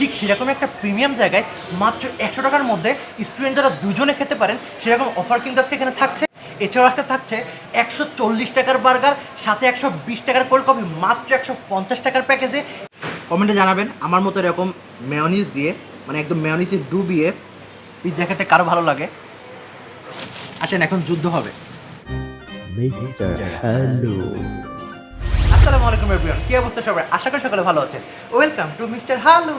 ঠিক সেরকম একটা প্রিমিয়াম জায়গায় মাত্র একশো টাকার মধ্যে স্টুডেন্ট যারা দুজনে খেতে পারেন, সেরকম অফার কিন্তু আজকে এখানে থাকছে। এছাড়াও আজকে থাকছে একশো চল্লিশ টাকার বার্গার সাথে একশো বিশ টাকার কোল্ড কফি মাত্র একশো পঞ্চাশ টাকার প্যাকেজে কমেন্টে জানাবেন আমার মতো এরকম মেয়নিজ দিয়ে মানে একদম মেয়নিজে ডুবিয়ে পিৎজা খেতে কারও ভালো লাগে? আসেন, এখন যুদ্ধ হবে। হ্যালো আসসালামু আলাইকুম এভরিওয়ান কি অবস্থা সবার আশা করি সকলে ভালো ওয়েলকাম টু মিস্টার হালু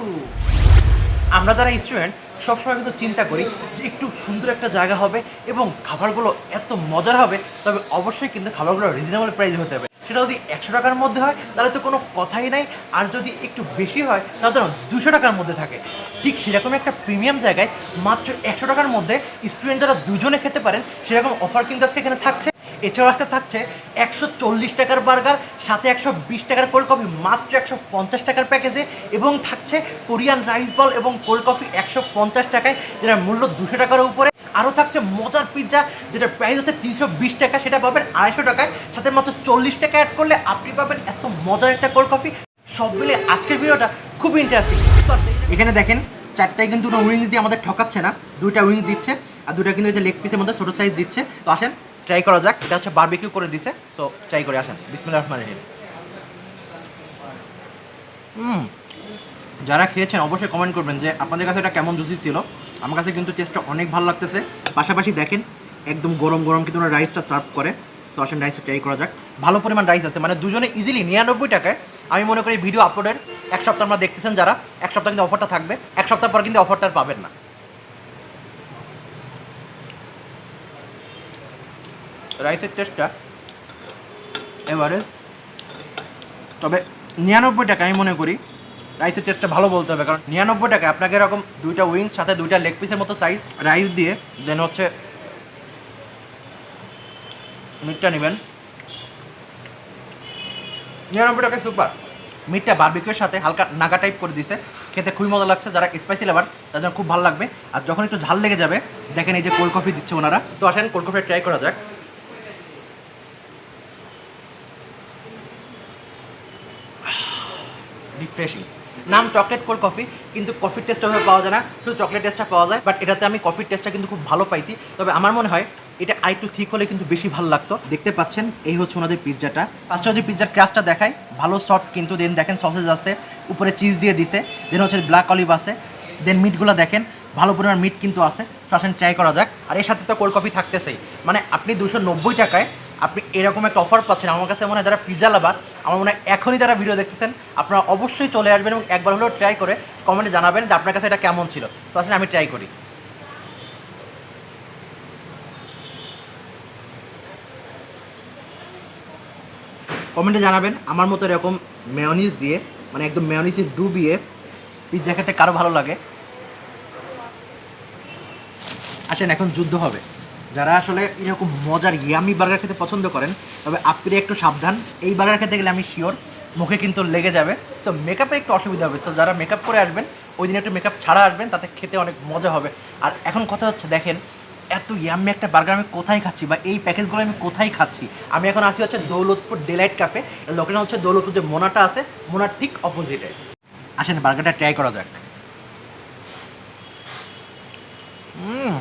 আমরা যারা স্টুডেন্ট সবসময় কিন্তু চিন্তা করি যে একটু সুন্দর একটা জায়গা হবে এবং খাবারগুলো এত মজার হবে, তবে অবশ্যই কিন্তু খাবারগুলো রিজনেবল প্রাইসে হতে হবে। সেটা যদি একশো টাকার মধ্যে হয়, তাহলে তো কোনো কথাই নাই। আর যদি একটু বেশি হয়, তাহলে ধরুন দুশো টাকার মধ্যে থাকে। ঠিক সেরকম একটা প্রিমিয়াম জায়গায় মাত্র একশো টাকার মধ্যে স্টুডেন্ট যারা দুজনে খেতে পারেন, সেরকম অফার কিন্তু আজকে এখানে থাকছে। এছাড়াও একটা থাকছে একশো চল্লিশ টাকার বার্গার, সাথে একশো বিশ টাকার কোল্ড কফি, মাত্র একশো পঞ্চাশ টাকার প্যাকেজে এবং থাকছে কোরিয়ান রাইস বল এবং কোল্ড কফি একশো পঞ্চাশ টাকায়, যেটার মূল্য দুশো টাকার উপরে। আরও থাকছে মজার পিৎজা যেটা প্রাইস হচ্ছে তিনশো বিশ টাকা, সেটা পাবেন আড়াইশো টাকায়, সাথে মাত্র চল্লিশ টাকা অ্যাড করলে আপনি পাবেন এত মজার একটা কোল্ড কফি। সব মিলে আজকের ভিডিওটা খুব ইন্টারেস্টিং এখানে দেখেন, চারটায় কিন্তু উইংস দিয়ে আমাদের ঠকাচ্ছে না, দুইটা উইংস দিচ্ছে, আর দুটা কিন্তু এই যে লেগ পিসের মধ্যে ছোটো সাইজ দিচ্ছে। তো আসেন ট্রাই করা যাক। এটা হচ্ছে বারবিকিউ করে দিছে। সো ট্রাই করে আসেন। বিসমিল্লাহ রহমান রহিম। হুম। যারা খেয়েছেন, অবশ্যই কমেন্ট করবেন যে, আপনাদের কাছে এটা কেমন জুসি ছিল? আমার কাছে কিন্তু টেস্টটা অনেক ভালো লাগতেছে। পাশাপাশি দেখেন, একদম গরম গরম কিন্তু ওরা রাইসটা সার্ভ করে। সো আসেন রাইসটা ট্রাই করা যাক। ভালো পরিমাণ রাইস আছে। মানে দুজনে ইজিলি নিরানব্বই টাকায়, আমি মনে করি ভিডিও আপলোডের এক সপ্তাহ আমরা দেখতেছেন যারা। এক সপ্তাহ কিন্তু অফারটা থাকবে। এক সপ্তাহ পর কিন্তু অফারটা পাবেন না। রাইসের টেস্টটা এবারে তবে নিরানব্বই টাকা আমি মনে করি রাইসের টেস্টটা ভালো বলতে হবে, কারণ নিরানব্বই টাকা আপনাকে এরকম দুইটা উইংস সাথে দুইটা লেগ পিসের মতো সাইজ রাইস দিয়ে যেন হচ্ছে মিটটা নেবেন। নিরানব্বই টাকা সুপার মিটটা বারবিকিউর সাথে হালকা নাগা টাইপ করে দিছে। খেতে খুবই মজা লাগছে, যারা স্পাইসি লাভার তাদের খুব ভালো লাগবে। আর যখন একটু ঝাল লেগে যাবে, দেখেন এই যে কোল্ড কফি দিচ্ছে ওনারা। তো আসেন কোল্ড কফি ট্রাই করা যাক। রিফ্রেশিং নাম চকলেট কোল্ড কফি কিন্তু কফির টেস্ট ওভাবে পাওয়া যায় না। শুধু চকলেট টেস্টটা পাওয়া যায় বাট এটাতে আমি কফির টেস্টটা কিন্তু খুব ভালো পাইছি। তবে আমার মনে হয় এটা আর একটু ঠিক হলে কিন্তু বেশি ভালো লাগতো। দেখতে পাচ্ছেন, এই হচ্ছে ওনাদের পিৎজাটা। ফার্স্টে হচ্ছে পিৎজার ক্রাস্টটা দেখায় ভালো সফট কিন্তু দেন দেখেন সসেজ আছে, উপরে চিজ দিয়ে দিছে দেন হচ্ছে ব্ল্যাক অলিভ আছে দেন মিটগুলো দেখেন, ভালো পরিমাণ মিট কিন্তু আছে। আসেন ট্রাই করা যাক। আর এর সাথে তো কোল্ড কফি থাকতেছেই। মানে আপনি দুশো টাকায় আপনি এরকম একটা অফার পাচ্ছেন। আমার কাছে মনে হয় যারা পিৎজা লাভার আমার মনে হয় এখনই যারা ভিডিও দেখতেছেন, আপনারা অবশ্যই চলে আসবেন এবং একবার হলেও ট্রাই করে কমেন্টে জানাবেন যে আপনার কাছে এটা কেমন ছিল। তো আসলে আমি ট্রাই করি। কমেন্টে জানাবেন আমার মতো এরকম মেয়নিজ দিয়ে মানে একদম মেয়নিজে ডুবিয়ে পিৎজা খেতে কারও ভালো লাগে। আসেন, এখন যুদ্ধ হবে। যারা আসলে এরকম মজার ইয়ামি বার্গার খেতে পছন্দ করেন, তবে আপনি একটু সাবধান। এই বার্গার খেতে গেলে আমি শিওর মুখে কিন্তু লেগে যাবে। সো মেকআপে একটু অসুবিধা হবে। সো যারা মেকআপ করে আসবেন, ওই দিন একটু মেকআপ ছাড়া আসবেন, তাতে খেতে অনেক মজা হবে। আর এখন কথা হচ্ছে, দেখেন, এত ইয়াম্মি একটা বার্গার আমি কোথায় খাচ্ছি বা এই প্যাকেজগুলো আমি কোথায় খাচ্ছি? আমি এখন আসি হচ্ছে দৌলতপুর ডেলাইট ক্যাফে লোকেশন হচ্ছে দৌলতপুর যে মোনাটা আছে, মোনার ঠিক অপোজিটে আসেন বার্গারটা ট্রাই করা যাক। হুম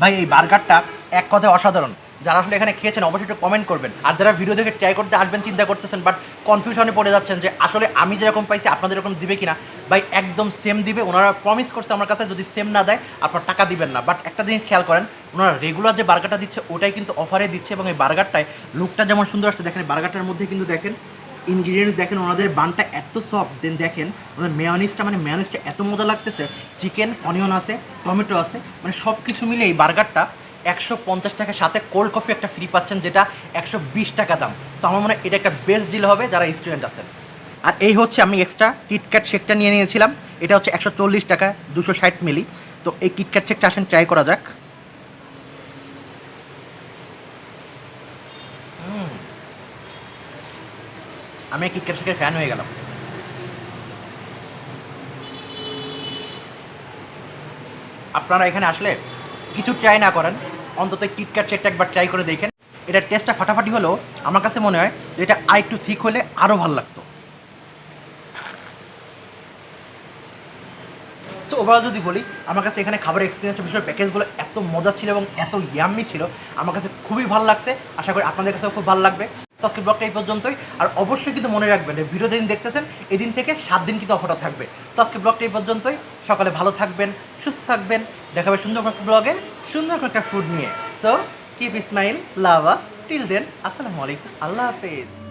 ভাই, এই বার্গারটা এক কথায় অসাধারণ। যারা আসলে এখানে খেয়েছেন, অবশ্যই একটু কমেন্ট করবেন। আর যারা ভিডিও দেখে ট্রাই করতে আসবেন, চিন্তা করতেছেন বাট কনফিউশনে পড়ে যাচ্ছেন যে আসলে আমি যেরকম পাইছি, আপনাদের এরকম দিবে কিনা? ভাই, একদম সেম দিবে। ওনারা প্রমিস করছে আমার কাছে, যদি সেম না দেয়, আপনার টাকা দিবেন না। বাট একটা জিনিস খেয়াল করেন, ওনারা রেগুলার যে বার্গারটা দিচ্ছে, ওটাই কিন্তু অফারে দিচ্ছে এবং এই বার্গারটায় লুকটা যেমন সুন্দর আসছে, দেখেন বার্গারটার মধ্যে কিন্তু দেখেন ইনগ্রিডিয়েন্টস দেখেন, ওনাদের বানটা এত সফট দেন দেখেন, ওনাদের মেয়নিসটা মানে মেয়নিসটা এত মজা লাগতেছে। চিকেন অনিয়ন আছে টমেটো আছে মানে সব কিছু মিলে এই বার্গারটা একশো পঞ্চাশ টাকার সাথে কোল্ড কফি একটা ফ্রি পাচ্ছেন, যেটা একশো বিশ টাকা দাম। তো আমার মনে হয় এটা একটা বেস্ট ডিল হবে যারা স্টুডেন্ট আছেন। আর এই হচ্ছে আমি এক্সট্রা কিটক্যাট শেকটা নিয়ে নিয়েছিলাম। এটা হচ্ছে একশো চল্লিশ টাকা, দুশো ষাট মিলি তো এই কিটক্যাট শেকটা আসেন ট্রাই করা যাক। আমি কিটক্যাট শেকের ফ্যান হয়ে গেলাম। আপনারা এখানে আসলে কিছু ট্রাই না করেন। অন্তত কিটক্যাট শেকটা একবার ট্রাই করে দেখেন। এটার টেস্টটা ফাটাফাটি হলেও আমার কাছে মনে হয় যে এটা আর একটু ঠিক হলে আরও ভালো লাগতো। সো ওভারঅল যদি বলি, আমার কাছে এখানে খাবার এক্সপিরিয়েন্স বিষয় প্যাকেজগুলো এত মজা ছিল এবং এত ইয়াম্মি ছিল, আমার কাছে খুবই ভালো লাগছে। আশা করি আপনাদের কাছেও খুব ভালো লাগবে। সাবস্ক্রাইব ব্লগটা এই পর্যন্তই। আর অবশ্যই কিন্তু মনে রাখবেন ভিডিও যেদিন দেখতেছেন, এদিন থেকে সাত দিন কিন্তু অফারটা থাকবে। সাবস্ক্রাইব ব্লগটা এই পর্যন্তই। সকালে ভালো থাকবেন, সুস্থ থাকবেন। দেখাবে সুন্দর একটা ব্লগে সুন্দর একটা ফুড নিয়ে। So keep smile love us till then আসসালামু আলাইকুম। আল্লাহ হাফেজ।